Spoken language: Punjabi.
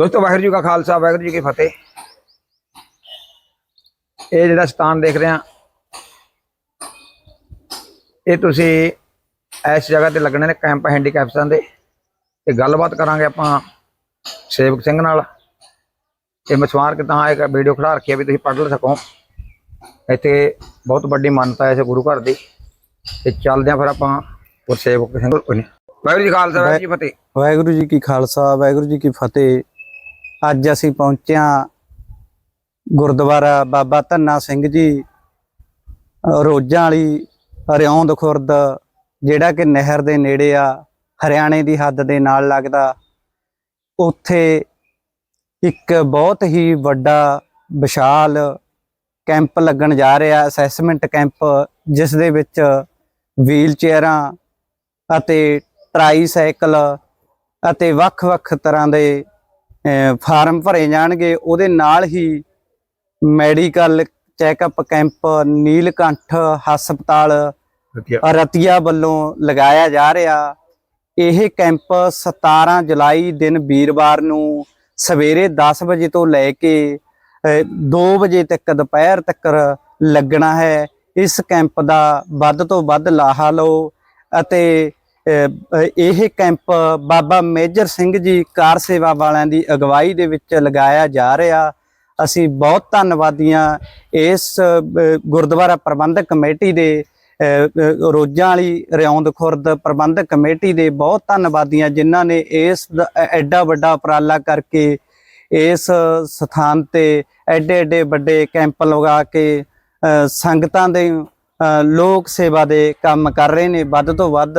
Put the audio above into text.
ਦੋਸਤੋ, ਵਾਹਿਗੁਰੂ ਜੀ ਕਾ ਖਾਲਸਾ, ਵਾਹਿਗੁਰੂ ਜੀ ਕੀ ਫਤਿਹ। ਇਹ ਜਿਹੜਾ ਸਥਾਨ ਦੇਖ ਰਹੇ ਆ ਇਹ ਤੁਸੀਂ ਇਸ ਜਗ੍ਹਾ ਤੇ ਲੱਗਣੇ ਨੇ ਕੈਂਪ ਹੈਂਡੀਕੈਪਸਾਂ ਦੇ। ਤੇ ਗੱਲਬਾਤ ਕਰਾਂਗੇ ਆਪਾਂ ਸੇਵਕ ਸਿੰਘ ਨਾਲ। ਇਹ ਮਛਵਾਰ ਕਿਦਾਂ ਇੱਕ ਵੀਡੀਓ ਖੜਾ ਰੱਖੀ ਵੀ ਤੁਸੀਂ ਪੜ੍ਹ ਸਕੋ। ਇੱਥੇ ਬਹੁਤ ਵੱਡੀ ਮਾਨਤਾ ਹੈ ਇਸ ਗੁਰੂ ਘਰ ਦੀ। ਤੇ ਚੱਲਦੇ ਆ ਫਿਰ ਆਪਾਂ ਉਹ ਸੇਵਕ ਸਿੰਘ ਵਾਹਿਗੁਰੂ ਜੀ ਖਾਲਸਾ, ਵਾਹਿਗੁਰੂ ਜੀ ਫਤਿਹ। ਵਾਹਿਗੁਰੂ ਜੀ ਕੀ ਖਾਲਸਾ, ਵਾਹਿਗੁਰੂ ਜੀ ਕੀ ਫਤਿਹ। ਅੱਜ ਅਸੀਂ ਪਹੁੰਚਿਆ ਗੁਰਦੁਆਰਾ ਬਾਬਾ ਧੰਨਾ ਸਿੰਘ ਜੀ ਰੋਜ਼ਾਂ ਵਾਲੀ ਰਿਉਂਦ ਖੁਰਦ, ਜਿਹੜਾ ਕਿ ਨਹਿਰ ਦੇ ਨੇੜੇ ਆ, ਹਰਿਆਣੇ ਦੀ ਹੱਦ ਦੇ ਨਾਲ ਲੱਗਦਾ। ਉੱਥੇ ਇੱਕ ਬਹੁਤ ਹੀ ਵੱਡਾ ਵਿਸ਼ਾਲ ਕੈਂਪ ਲੱਗਣ ਜਾ ਰਿਹਾ, ਅਸੈਸਮੈਂਟ ਕੈਂਪ, ਜਿਸ ਦੇ ਵਿੱਚ ਵੀਲ ਚੇਅਰਾਂ ਅਤੇ ਟਰਾਈਸਾਈਕਲ ਅਤੇ ਵੱਖ-ਵੱਖ ਤਰ੍ਹਾਂ ਦੇ ਫਾਰਮ ਭਰੇ ਜਾਣਗੇ। ਉਹਦੇ ਨਾਲ ਹੀ ਮੈਡੀਕਲ ਚੈੱਕਅਪ ਕੈਂਪ ਨੀਲਕੰਠ ਹਸਪਤਾਲ ਰਤੀਆ। ਵੱਲੋਂ ਲਗਾਇਆ ਜਾ ਰਿਹਾ। ਇਹ ਕੈਂਪ 17 ਜੁਲਾਈ ਦਿਨ ਵੀਰਵਾਰ ਨੂੰ ਸਵੇਰੇ 10 ਵਜੇ ਤੋਂ ਲੈ ਕੇ 2 ਵਜੇ ਤੱਕ ਦੁਪਹਿਰ ਤੱਕ ਲੱਗਣਾ ਹੈ। ਇਸ ਕੈਂਪ ਦਾ ਵੱਧ ਤੋਂ ਵੱਧ ਲਾਹਾ ਲਓ ਅਤੇ ਇਹ ਕੈਂਪ ਬਾਬਾ ਮੇਜਰ ਸਿੰਘ ਜੀ ਕਾਰ ਸੇਵਾ ਵਾਲਿਆਂ ਦੀ ਅਗਵਾਈ ਦੇ ਵਿੱਚ ਲਗਾਇਆ ਜਾ ਰਿਹਾ। ਅਸੀਂ ਬਹੁਤ ਧੰਨਵਾਦੀਆਂ ਇਸ ਗੁਰਦੁਆਰਾ ਪ੍ਰਬੰਧਕ ਕਮੇਟੀ ਦੇ ਰੋਜ਼ਾਂ ਵਾਲੀ ਰਿਆਉਂਦ ਖੁਰਦ ਪ੍ਰਬੰਧਕ ਕਮੇਟੀ ਦੇ ਬਹੁਤ ਧੰਨਵਾਦੀਆਂ ਜਿਨ੍ਹਾਂ ਨੇ ਇਸ ਦਾ ਐਡਾ ਵੱਡਾ ਉਪਰਾਲਾ ਕਰਕੇ ਇਸ ਸਥਾਨ ਤੇ ਐਡੇ ਐਡੇ ਵੱਡੇ ਕੈਂਪ ਲਗਾ ਕੇ ਸੰਗਤਾਂ ਦੇ ਲੋਕ ਸੇਵਾ ਦੇ ਕੰਮ ਕਰ ਰਹੇ ਨੇ। ਵੱਧ ਤੋਂ ਵੱਧ